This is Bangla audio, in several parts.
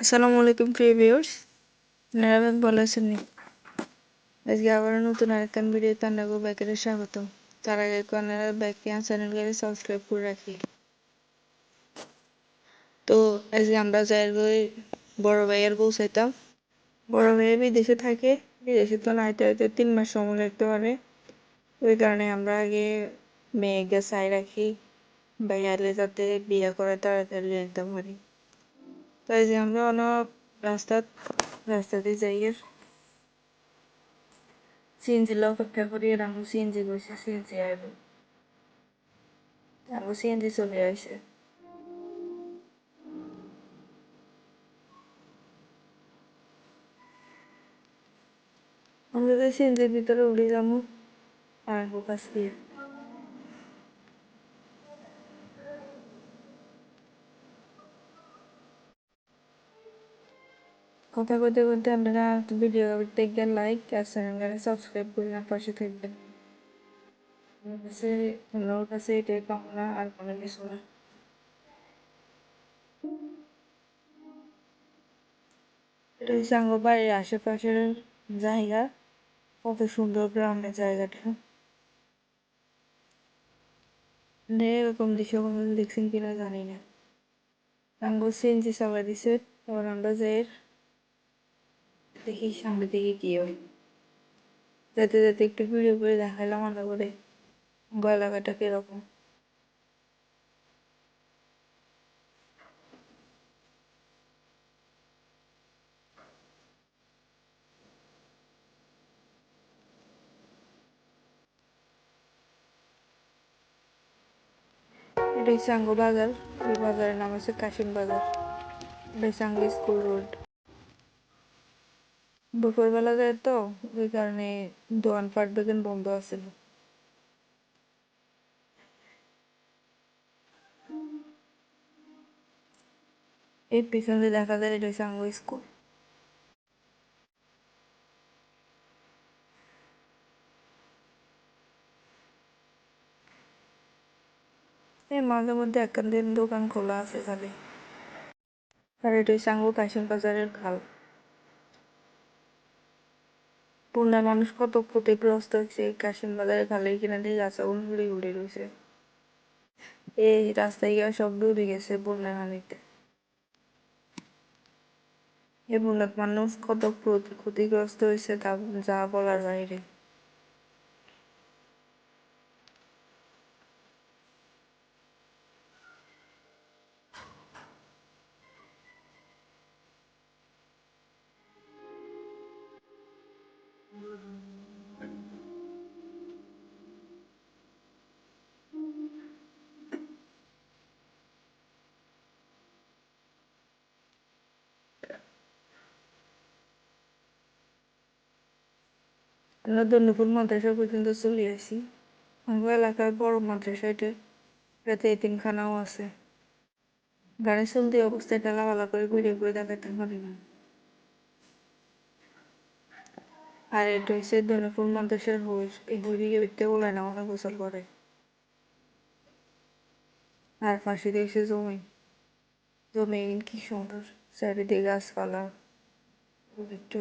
আসসালামু আলাইকুম, প্রিয় ভিউয়ার্স আপনারা ভালো আজকে আবার নতুন আরেকটা ভিডিওতে আপনাকে ব্যাকেরে স্বাগত তার আগে আপনারা ব্যাক চ্যানেলকে সাবস্ক্রাইব করে রাখি। তো আজকে আমরা যাই বড় ভাইয়ের বউ চাইতাম বড় ভাইয়ের বিদেশে থাকে। বিদেশে তো নাইতে হয়তো তিন মাস সময় লাগতে পারে। ওই কারণে আমরা আগে মেয়েকে চাই রাখি। ভাইয়ারে যাতে বিয়ে করে তাড়াতাড়ি যেতে পারি। তাই যে আমরা অনেক রাস্তা রাস্তাতে যাই সিএনজি অপেক্ষা করি আর আমি সিএনজি বসে সিএনজি আইব আমি সিএনজি চলে আসে আমরা তো সিএনজির ভিতরে উড়ে যাব আর কাছ দিয়ে কথা বলতে বলতে আপনারা ভিডিও দেখবেন লাইক আর চ্যানেলটাকে সাবস্ক্রাইব করে পাশে থাকবেন। আমার কাছে আশেপাশের জায়গা, কত সুন্দর গ্রামের জায়গাটা। এরকম দৃশ্য দেখছেন কিনা জানি না। আঙ্গুর চালাই দিছে আমরা যাই দেখি সামনে দিকে কি হয়। যেতে যেতে একটু ভিডিও করে দেখাইলাম আমরা করে। গলাঘাটা কীরকম। এটা হচ্ছে আঙ্গু বাজার। এই বাজারের নাম হচ্ছে কাশিম বাজার। এটা হচ্ছে আঙ্গু স্কুল রোড। দুপুরবেলা যায় তো, ওই কারণে দোকানপাট বেতন বন্ধ আছে এই পিছনে দেখা যায় এটা হচ্ছে আঙ্গু স্কুল মাঝে মধ্যে একখান দিন দোকান খোলা আছে খালি। আর এটা হচ্ছে আঙ্গু কাশিম বাজারের খাল। বন্যার মানুষ কত ক্ষতিগ্রস্ত হয়েছে, এই কাশিম বাজারের খালে কিনা দিয়ে গাছ উড়ে উড়ে রয়েছে। এই রাস্তায় গিয়ে সব ডুবে গেছে বন্যা পানিতে এ বন্যার মানুষ কত ক্ষতিগ্রস্ত হয়েছে তা যা বলার বাইরে। আমরা মাদ্রাসা পর্যন্ত চলে আসি। আমার এলাকার বড় মাদ্রাসা এটা। এটাতে এতিমখানাও আছে। গাড়ি চলতি অবস্থায় টালাওয়ালা করে ঘুরে ঘুরে দেখাতে পারি না। আর এটা হচ্ছে দন্ডপুর মাদ্রাসার হোস এই হরি উঠতে বলে না অনেক গোসল করে। আর পাশে দেখছে জমি। জমি কি সুন্দর, চারিদিকে গাছপালা একটু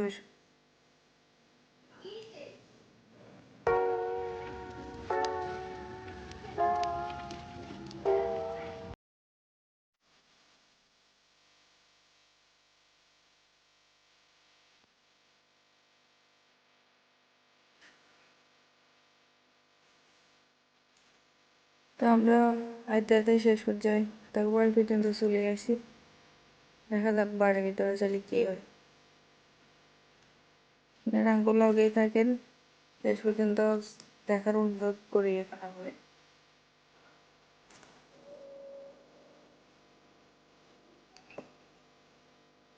তো আমরা আইতে আইতে শেষ পর্যায়ে তারপর পর্যন্ত চলে আসি। দেখা যাক বাড়ির ভিতরে চলে কি হয়। থাকেন। শেষ পর্যন্ত দেখার অনুরোধ করে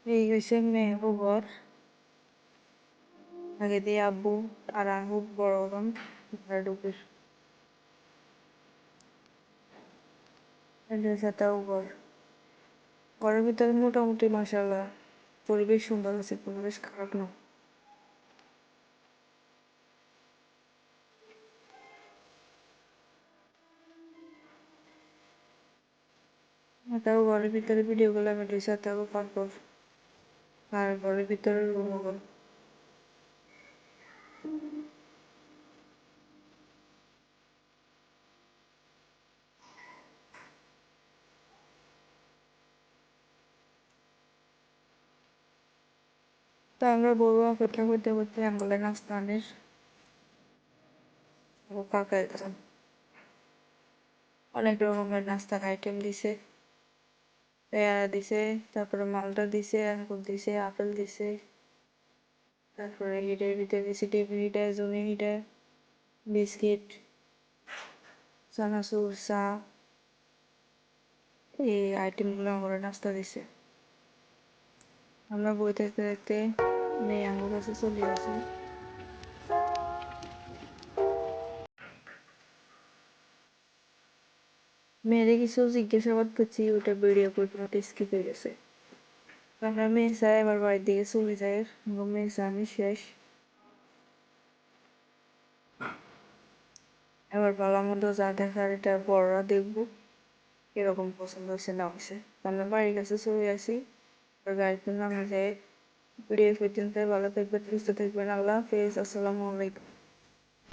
এই হচ্ছে মেহবু ঘর আগে দিয়ে আব্বু আর আঙ্গু বড় হলাম। ঘরে ঢুকে সাথেও ঘর ঘরের ভিতরে মোটামুটি মাসাল্লাহ পরিবেশ সুন্দর আছে পরিবেশ খারাপ না তাও ঘরের ভিতরে ভিডিও করলাম এটার সাথেও পারপর আর ঘরের ভিতরে রুম হব তো আমরা বলব অপেক্ষা করতে করতে আনিস ও কাকা অনেক রকমের নাস্তার আইটেম দিছে পেয়ারা দিছে তারপরে মালটা দিছে আঙ্গুর দিছে আপেল দিছে তারপরে হিটের ভিতরে দিছে টিফিন হিটে জমি হিটে বিস্কিট চানাচুর চা এই আইটেমগুলো আমরা নাস্তা দিছে আমরা বই দেখতে থাকতে মেয়ে আঙ্গুর কাছে চলে আসি মেয়েরে কিছু জিজ্ঞাসাবাদ করছি ওটা ভিডিও করতে স্কিপ হয়ে গেছে আমরা মেয়ে চাই আমার বাড়ির দিকে চলে যাই মেয়ে চা আমি শেষ এবার ভালো মতো যা দেখার এটা বড়রা দেখব কীরকম পছন্দ হয়েছে না হয়েছে আমরা বাড়ির কাছে চলে আসি এবার গাড়িতে নামে যাই ভিডিও পর্যন্ত ভালো থাকবেন সুস্থ থাকবেন। আল্লাহ হাফিজ আসসালামু আলাইকুম।